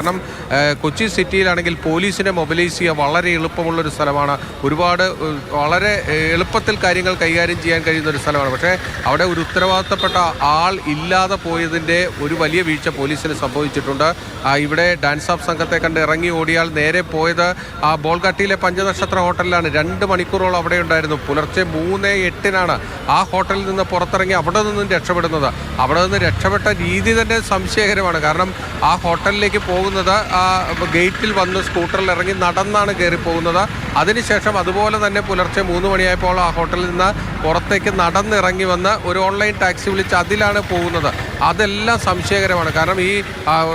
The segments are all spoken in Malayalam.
കാരണം കൊച്ചി സിറ്റിയിലാണെങ്കിൽ പോലീസിനെ മൊബിലൈസ് ചെയ്യുക വളരെ എളുപ്പമുള്ളൊരു സ്ഥലമാണ്. ഒരുപാട് വളരെ എളുപ്പത്തിൽ കാര്യങ്ങൾ കൈകാര്യം ചെയ്യാൻ കഴിയുന്ന ഒരു സ്ഥലമാണ്. പക്ഷേ അവിടെ ഒരു ഉത്തരവാദിത്തപ്പെട്ട ആൾ ഇല്ലാതെ പോയതിന്റെ ഒരു വലിയ വീഴ്ച പോലീസിന് സംഭവിച്ചിട്ടുണ്ട്. ഇവിടെ ഡാൻസ് ഓഫ് സംഘത്തെ കണ്ട് ഇറങ്ങി ഓടിയാൽ നേരെ പോയത് ആ ബോൾഗട്ടിയിലെ പഞ്ചനക്ഷത്ര ഹോട്ടലിലാണ്. രണ്ട് മണിക്കൂറോളം അവിടെ ഉണ്ടായിരുന്നു. പുലർച്ചെ മൂന്ന് എട്ടിനാണ് ആ ഹോട്ടലിൽ നിന്ന് പുറത്തിറങ്ങി അവിടെ നിന്നും രക്ഷപ്പെടുന്നത്. അവിടെ നിന്ന് രക്ഷപ്പെട്ട രീതി തന്നെ സംശയകരമാണ്. കാരണം ആ ഹോട്ടലിലേക്ക് പോകുന്നത് ആ ഗേറ്റിൽ വന്ന് സ്കൂട്ടറിൽ ഇറങ്ങി നടന്നാണ് കയറി പോകുന്നത്. അതിനുശേഷം അതുപോലെ തന്നെ പുലർച്ചെ മൂന്ന് മണിയായപ്പോൾ ആ ഹോട്ടലിൽ നിന്ന് പുറത്തേക്ക് നടന്നിറങ്ങി വന്ന് ഒരു ഓൺലൈൻ ടാക്സി വിളിച്ച് അതിലാണ് പോകുന്നത്. അതെല്ലാം സംശയകരമാണ്. കാരണം ഈ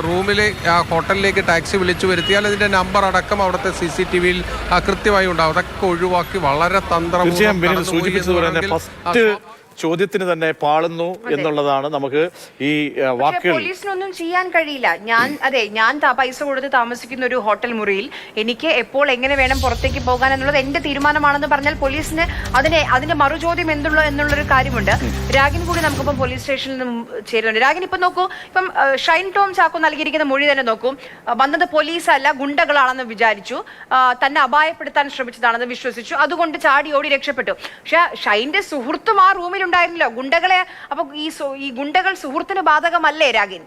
റൂമിലെ ആ, ഹോട്ടലിലേക്ക് ടാക്സി വിളിച്ചു വരുത്തിയാൽ അതിന്റെ നമ്പർ അടക്കം അവിടുത്തെ സി സി ടി വിയിൽ കൃത്യമായി ഉണ്ടാവും. അതൊക്കെ ഒഴിവാക്കി വളരെ തന്ത്രം ചോദ്യത്തിന് തന്നെ പാളുന്നു എന്നുള്ളതാണ് നമുക്ക് ഈ വാക്കുകൾ പോലീസിനൊന്നും ചെയ്യാൻ കഴിയില്ല. ഞാൻ അതെ ഞാൻ പൈസ കൊടുത്ത് താമസിക്കുന്ന ഒരു ഹോട്ടൽ മുറിയിൽ എനിക്ക് എപ്പോൾ എങ്ങനെ വേണം പുറത്തേക്ക് പോകാൻ എന്നുള്ളത് എന്റെ തീരുമാനമാണെന്ന് പറഞ്ഞാൽ പോലീസിന് അതിനെ അതിന്റെ മറുചോദ്യം എന്തുള്ള എന്നുള്ളൊരു കാര്യമുണ്ട്. രാഗിൻ കൂടി നമുക്കിപ്പം പോലീസ് സ്റ്റേഷനിൽ നിന്നും ചേരുന്നുണ്ട്. രാഗിൻ ഇപ്പം നോക്കൂ ഇപ്പം ഷൈൻ ടോം ചാക്കോ നൽകിയിരിക്കുന്ന മൊഴി തന്നെ നോക്കൂ. വന്നത് പോലീസ് അല്ല ഗുണ്ടകളാണെന്ന് വിചാരിച്ചു. തന്നെ അപായപ്പെടുത്താൻ ശ്രമിച്ചതാണെന്ന് വിശ്വസിച്ചു. അതുകൊണ്ട് ചാടി ഓടി രക്ഷപ്പെട്ടു. പക്ഷെ ഷൈന്റെ സുഹൃത്തും ആ റൂമിൽ ഉണ്ടായിരുന്നല്ലോ? ഗുണ്ടകളെ അപ്പൊ ഈ ഈ ഗുണ്ടകൾ സുഹൃത്തിന് ബാധകമല്ലേ രാഗിൻ?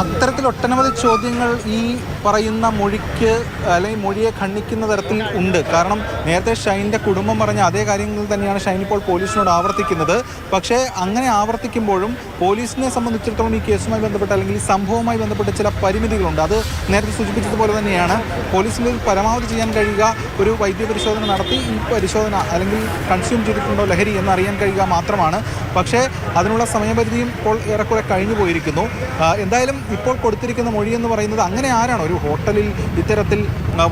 അത്തരത്തിൽ ഒട്ടനവധി ചോദ്യങ്ങൾ ഈ പറയുന്ന മൊഴിക്ക് അല്ലെങ്കിൽ മൊഴിയെ ഖണ്ഡിക്കുന്ന തരത്തിൽ ഉണ്ട്. കാരണം നേരത്തെ ഷൈന്റെ കുടുംബം പറഞ്ഞ അതേ കാര്യങ്ങൾ തന്നെയാണ് ഷൈൻ ഇപ്പോൾ പോലീസിനോട് ആവർത്തിക്കുന്നത്. പക്ഷേ അങ്ങനെ ആവർത്തിക്കുമ്പോഴും പോലീസിനെ സംബന്ധിച്ചിടത്തോളം ഈ കേസുമായി ബന്ധപ്പെട്ട് അല്ലെങ്കിൽ സംഭവവുമായി ബന്ധപ്പെട്ട് ചില പരിമിതികളുണ്ട്. അത് നേരത്തെ സൂചിപ്പിച്ചതുപോലെ തന്നെയാണ് പോലീസിന് പരമാവധി ചെയ്യാൻ കഴിയുക ഒരു വൈദ്യ പരിശോധന നടത്തി ഈ പരിശോധന അല്ലെങ്കിൽ കൺസ്യൂം ചെയ്തിട്ടുണ്ടോ ലഹരി എന്നറിയാൻ കഴിയുക മാത്രമാണ്. പക്ഷേ അതിനുള്ള സമയപരിധിയും ഇപ്പോൾ ഏറെക്കുറെ കഴിഞ്ഞു പോയിരിക്കുന്നു എന്തായാലും ഇപ്പോൾ കൊടുത്തിരിക്കുന്ന മൊഴി എന്ന് പറയുന്നത് അങ്ങനെ ആരാണ്? ഒരു ഹോട്ടലിൽ ഇത്തരത്തിൽ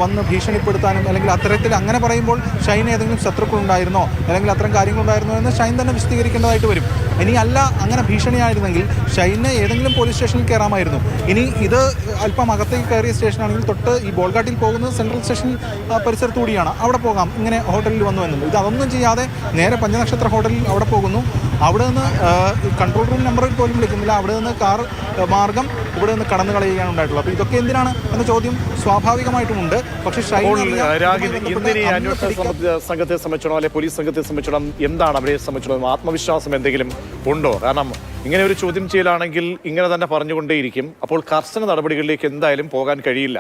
വന്ന് ഭീഷണിപ്പെടുത്താനും അല്ലെങ്കിൽ അത്തരത്തിൽ അങ്ങനെ പറയുമ്പോൾ ഷൈൻ ഏതെങ്കിലും ശത്രുക്കളുണ്ടായിരുന്നോ? അല്ലെങ്കിൽ അത്തരം കാര്യങ്ങളുണ്ടായിരുന്നോ എന്ന് ഷൈൻ തന്നെ വിശദീകരിക്കേണ്ടതായിട്ട് വരും. ഇനി അല്ല അങ്ങനെ ഭീഷണിയായിരുന്നെങ്കിൽ ഷൈനെ ഏതെങ്കിലും പോലീസ് സ്റ്റേഷനിൽ കയറാമായിരുന്നു. ഇനി ഇത് അല്പം അകത്തേക്ക് കയറിയ സ്റ്റേഷനാണെങ്കിൽ തൊട്ട് ഈ ബോൾഗാട്ടിൽ പോകുന്നത് സെൻട്രൽ സ്റ്റേഷൻ പരിസരത്തുകൂടിയാണ് പരിസരത്തു കൂടിയാണ്. അവിടെ പോകാം. ഇങ്ങനെ ഹോട്ടലിൽ വന്നു എന്നുള്ളത് ഇത് അതൊന്നും ചെയ്യാതെ നേരെ പഞ്ചനക്ഷത്ര ഹോട്ടലിൽ അവിടെ പോകുന്നു. അവിടെ നിന്ന് കൺട്രോൾ റൂം നമ്പറിൽ പോലും വിളിക്കുന്നില്ല അവിടെ നിന്ന് കാർ മാർഗം ഇവിടെ നിന്ന് കടന്നു കളയുകയാണ് ഉണ്ടായിട്ടുള്ളത്. അപ്പോൾ ഇതൊക്കെ എന്തിനാണ് എന്ന ചോദ്യം സ്വാഭാവികമായിട്ടുമുണ്ട് പക്ഷേ സംഘത്തെ സംബന്ധിച്ചിടത്തോളം അല്ലെ പോലീസ് സംഘത്തെ സംബന്ധിച്ചിടത്തോളം എന്താണ് അവരെ സംബന്ധിച്ചിടത്തോളം ആത്മവിശ്വാസം എന്തെങ്കിലും ഉണ്ടോ? കാരണം ഇങ്ങനെ ഒരു ചോദ്യം ചെയ്യലാണെങ്കിൽ ഇങ്ങനെ തന്നെ പറഞ്ഞുകൊണ്ടേയിരിക്കും. അപ്പോൾ കർശന നടപടികളിലേക്ക് എന്തായാലും പോകാൻ കഴിയില്ല.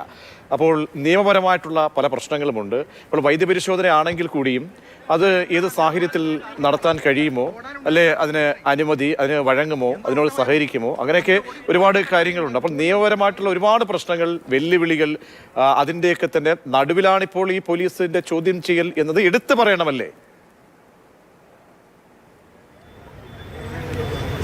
അപ്പോൾ നിയമപരമായിട്ടുള്ള പല പ്രശ്നങ്ങളുമുണ്ട്. ഇപ്പോൾ വൈദ്യപരിശോധന ആണെങ്കിൽ കൂടിയും അത് ഏത് സാഹചര്യത്തിൽ നടത്താൻ കഴിയുമോ അല്ലെ അതിന് അനുമതി അതിന് വഴങ്ങുമോ അതിനോട് സഹകരിക്കുമോ അങ്ങനെയൊക്കെ ഒരുപാട് കാര്യങ്ങളുണ്ട്. അപ്പോൾ നിയമപരമായിട്ടുള്ള ഒരുപാട് പ്രശ്നങ്ങൾ വെല്ലുവിളികൾ അതിന്റെയൊക്കെ തന്നെ നടുവിലാണിപ്പോൾ ഈ പോലീസിന്റെ ചോദ്യം ചെയ്യൽ എന്നത് എടുത്തു പറയണമല്ലേ?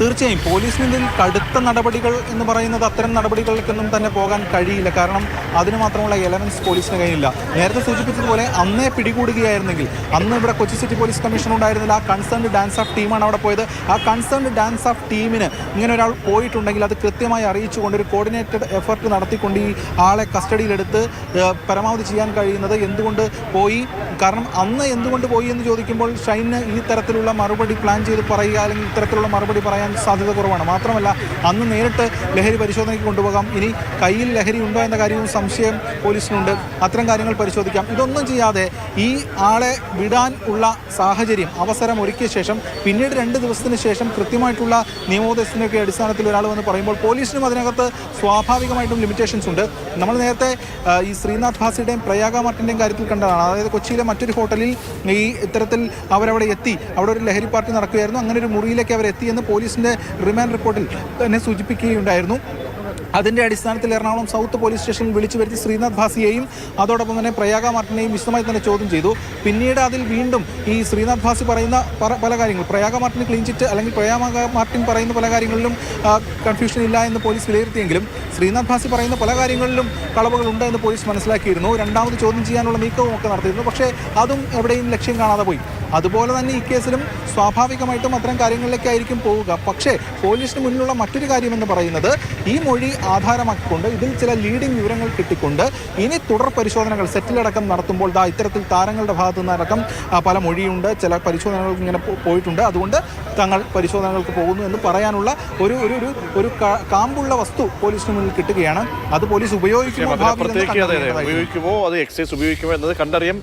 തീർച്ചയായും പോലീസിന് ഇതിൽ കടുത്ത നടപടികൾ എന്ന് പറയുന്നത് അത്തരം നടപടികൾക്കൊന്നും തന്നെ പോകാൻ കഴിയില്ല. കാരണം അതിന് മാത്രമുള്ള എലമെന്റ്സ് പോലീസിന് കഴിയില്ല നേരത്തെ സൂചിപ്പിച്ചതുപോലെ അന്നേ പിടികൂടുകയായിരുന്നെങ്കിൽ അന്ന് ഇവിടെ കൊച്ചി സിറ്റി പോലീസ് കമ്മീഷൻ ഉണ്ടായിരുന്നില്ല. ആ കൺസേൺഡ് ഡാൻസ് ഓഫ് ടീമാണ് അവിടെ പോയത്. ആ കൺസേൺഡ് ഡാൻസ് ഓഫ് ടീമിന് ഇങ്ങനെ ഒരാൾ പോയിട്ടുണ്ടെങ്കിൽ അത് കൃത്യമായി അറിയിച്ചുകൊണ്ട് ഒരു കോർഡിനേറ്റഡ് എഫർട്ട് നടത്തിക്കൊണ്ട് ഈ ആളെ കസ്റ്റഡിയിലെടുത്ത് പരമാവധി ചെയ്യാൻ കഴിയുന്നത് എന്തുകൊണ്ട് പോയി? കാരണം അന്ന് എന്തുകൊണ്ട് പോയി എന്ന് ചോദിക്കുമ്പോൾ ഷൈന് ഈ തരത്തിലുള്ള മറുപടി പ്ലാൻ ചെയ്ത് പറയുക അല്ലെങ്കിൽ ഇത്തരത്തിലുള്ള മറുപടി പറയാൻ സാധ്യത കുറവാണ്. മാത്രമല്ല അന്ന് നേരിട്ട് ലഹരി പരിശോധനയ്ക്ക് കൊണ്ടുപോകാം. ഇനി കയ്യിൽ ലഹരി ഉണ്ടോ എന്ന കാര്യവും സംശയം പോലീസിനുണ്ട്. അത്തരം കാര്യങ്ങൾ പരിശോധിക്കാം. ഇതൊന്നും ചെയ്യാതെ ഈ ആളെ വിടാൻ ഉള്ള സാഹചര്യം അവസരം ഒരുക്കിയ ശേഷം പിന്നീട് രണ്ട് ദിവസത്തിന് ശേഷം കൃത്യമായിട്ടുള്ള നിയമോപദേശത്തിന്റെയൊക്കെ അടിസ്ഥാനത്തിൽ ഒരാൾ വന്ന് പറയുമ്പോൾ പോലീസിനും അതിനകത്ത് സ്വാഭാവികമായിട്ടും ലിമിറ്റേഷൻസ് ഉണ്ട്. നമ്മൾ നേരത്തെ ഈ ശ്രീനാഥ് ഭാസിയുടെയും പ്രയാഗ മാർട്ടിന്റെയും കാര്യത്തിൽ കണ്ടതാണ്. അതായത് കൊച്ചിയിലെ മറ്റൊരു ഹോട്ടലിൽ ഈ ഇത്തരത്തിൽ അവരവിടെ എത്തി. അവിടെ ഒരു ലഹരി പാർട്ടി നടക്കുകയായിരുന്നു. അങ്ങനെ ഒരു മുറിയിലേക്ക് അവർ എത്തിയെന്ന് പോലീസിന്റെ റിമാൻഡ് റിപ്പോർട്ടിൽ തന്നെ സൂചിപ്പിക്കുകയുണ്ടായിരുന്നു. അതിന്റെ അടിസ്ഥാനത്തിൽ എറണാകുളം സൗത്ത് പോലീസ് സ്റ്റേഷനിൽ വിളിച്ചു വരുത്തി ശ്രീനാഥ് ഭാസിയെയും അതോടൊപ്പം തന്നെ പ്രയാഗ മാർട്ടിനെയും വിശദമായി തന്നെ ചോദ്യം ചെയ്തു. പിന്നീട് അതിൽ വീണ്ടും ഈ ശ്രീനാഥ് ഭാസി പറയുന്ന പല കാര്യങ്ങൾ. പ്രയാഗ മാർട്ടിന് ക്ലീൻ ചിറ്റ് അല്ലെങ്കിൽ പ്രയാഗ മാർട്ടിൻ പറയുന്ന പല കാര്യങ്ങളിലും കൺഫ്യൂഷൻ ഇല്ല എന്ന് പോലീസ് വിലയിരുത്തിയെങ്കിലും ശ്രീനാഥ് ഭാസി പറയുന്ന പല കാര്യങ്ങളിലും കളവുകളുണ്ട് എന്ന് പോലീസ് മനസ്സിലാക്കിയിരുന്നു. രണ്ടാമത് ചോദ്യം ചെയ്യാനുള്ള നീക്കവും ഒക്കെ നടത്തിയിരുന്നു. പക്ഷേ അതും എവിടെയും ലക്ഷ്യം കാണാതെ പോയി. അതുപോലെ തന്നെ ഈ കേസിലും സ്വാഭാവികമായിട്ടും അത്തരം കാര്യങ്ങളിലേക്കായിരിക്കും പോവുക. പക്ഷേ പോലീസിന് മുന്നിലുള്ള മറ്റൊരു കാര്യമെന്ന് പറയുന്നത് ഈ മൊഴി ആധാരമാക്കിക്കൊണ്ട് ഇതിൽ ചില ലീഡിംഗ് വിവരങ്ങൾ കിട്ടിക്കൊണ്ട് ഇനി തുടർ പരിശോധനകൾ സെറ്റിലടക്കം നടത്തുമ്പോൾ ദാ ഇത്തരത്തിൽ താരങ്ങളുടെ ഭാഗത്തു നിന്നടക്കം പല മൊഴിയുണ്ട്. ചില പരിശോധനകൾ ഇങ്ങനെ പോയിട്ടുണ്ട്. അതുകൊണ്ട് തങ്ങൾ പരിശോധനകൾക്ക് പോകുന്നു എന്ന് പറയാനുള്ള ഒരു ഒരു ഒരു ഒരു കാമ്പുള്ള വസ്തു പോലീസിന് മുന്നിൽ കിട്ടുകയാണ്. അത് പോലീസ് ഉപയോഗിക്കുമോ. ഉപയോഗിക്കുമോ അത് എക്സൈസ് ഉപയോഗിക്കുമോ എന്നത് കണ്ടറിയാം.